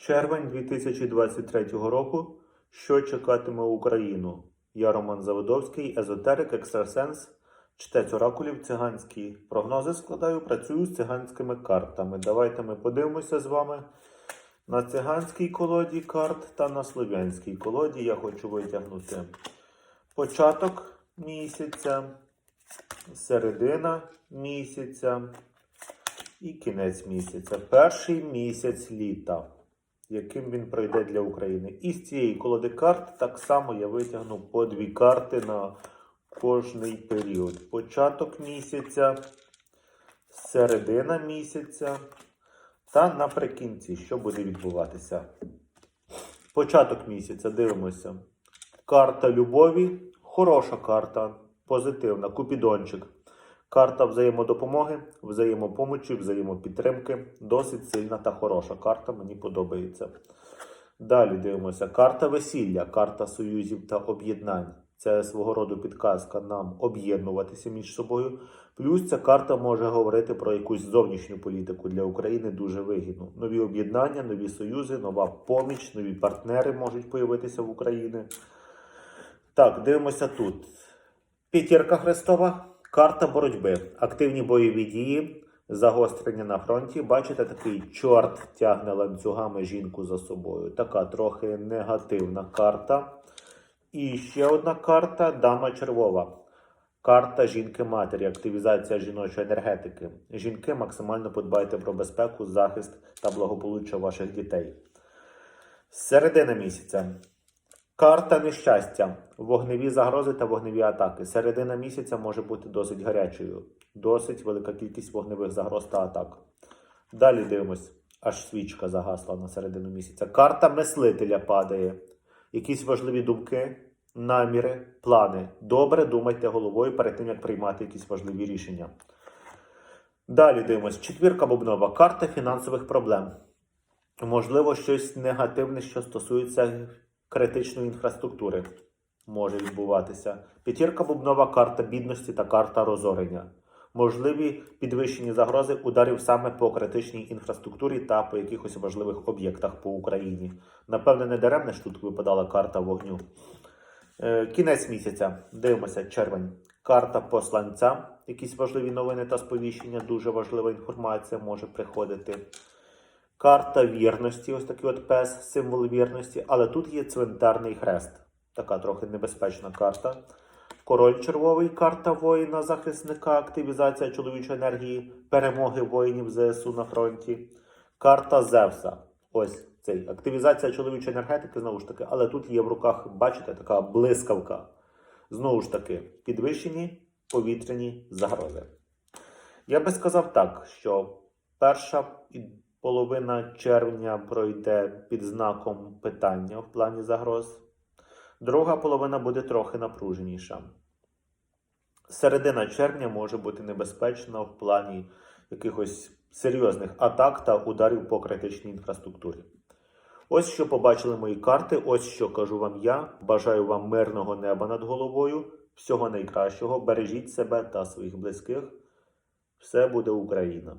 Червень 2023 року. Що чекатиме Україну? Я Роман Заводовський, езотерик, екстрасенс, чтець оракулів, циганські прогнози складаю, працюю з циганськими картами. Давайте ми подивимося з вами на циганській колоді карт та на слов'янській колоді. Я хочу витягнути початок місяця, середина місяця і кінець місяця. Перший місяць літа, яким він пройде для України. І з цієї колоди карт так само я витягну по дві карти на кожний період. Початок місяця, середина місяця та наприкінці, що буде відбуватися. Початок місяця дивимося. Карта любові, хороша карта, позитивна, купідончик. Карта взаємодопомоги, взаємопомочі, взаємопідтримки. Досить сильна та хороша карта, мені подобається. Далі дивимося. Карта весілля, карта союзів та об'єднань. Це свого роду підказка нам об'єднуватися між собою. Плюс ця карта може говорити про якусь зовнішню політику для України дуже вигідну. Нові об'єднання, нові союзи, нова поміч, нові партнери можуть появитися в Україні. Так, дивимося тут. П'ятірка Христова, карта боротьби, активні бойові дії, загострення на фронті. Бачите, такий чорт тягне ланцюгами жінку за собою. Така трохи негативна карта. І ще одна карта дама червова. Карта жінки-матері, активізація жіночої енергетики. Жінки максимально подбайте про безпеку, захист та благополуччя ваших дітей. Середина місяця. Карта нещастя, вогневі загрози та вогневі атаки. Середина місяця може бути досить гарячою, досить велика кількість вогневих загроз та атак. Далі дивимось, аж свічка загасла на середину місяця. Карта мислителя падає. Якісь важливі думки, наміри, плани. Добре думайте головою перед тим, як приймати якісь важливі рішення. Далі дивимось. Четвірка бубнова. Карта фінансових проблем. Можливо, щось негативне, що стосується критичної інфраструктури може відбуватися. П'ятірка бубнова карта бідності та карта розорення. Можливі підвищені загрози ударів саме по критичній інфраструктурі та по якихось важливих об'єктах по Україні. Напевне, не даремне ж тут випадала карта вогню. Е, Кінець місяця. Дивимося, червень. Карта посланця. Якісь важливі новини та сповіщення. Дуже важлива інформація може приходити. Карта вірності, ось такий от пес, символ вірності, але тут є цвинтарний хрест. Така трохи небезпечна карта. Король червовий, карта воїна, захисника, активізація чоловічої енергії, перемоги воїнів ЗСУ на фронті. Карта Зевса. Ось цей. Активізація чоловічої енергетики, знову ж таки, але тут є в руках, бачите, така блискавка. Знову ж таки, підвищені повітряні загрози. Я би сказав так, що перша і половина червня пройде під знаком питання в плані загроз. Друга половина буде трохи напруженіша. Середина червня може бути небезпечна в плані якихось серйозних атак та ударів по критичній інфраструктурі. Ось що побачили мої карти, ось що кажу вам я. Бажаю вам мирного неба над головою, всього найкращого. Бережіть себе та своїх близьких. Все буде Україна!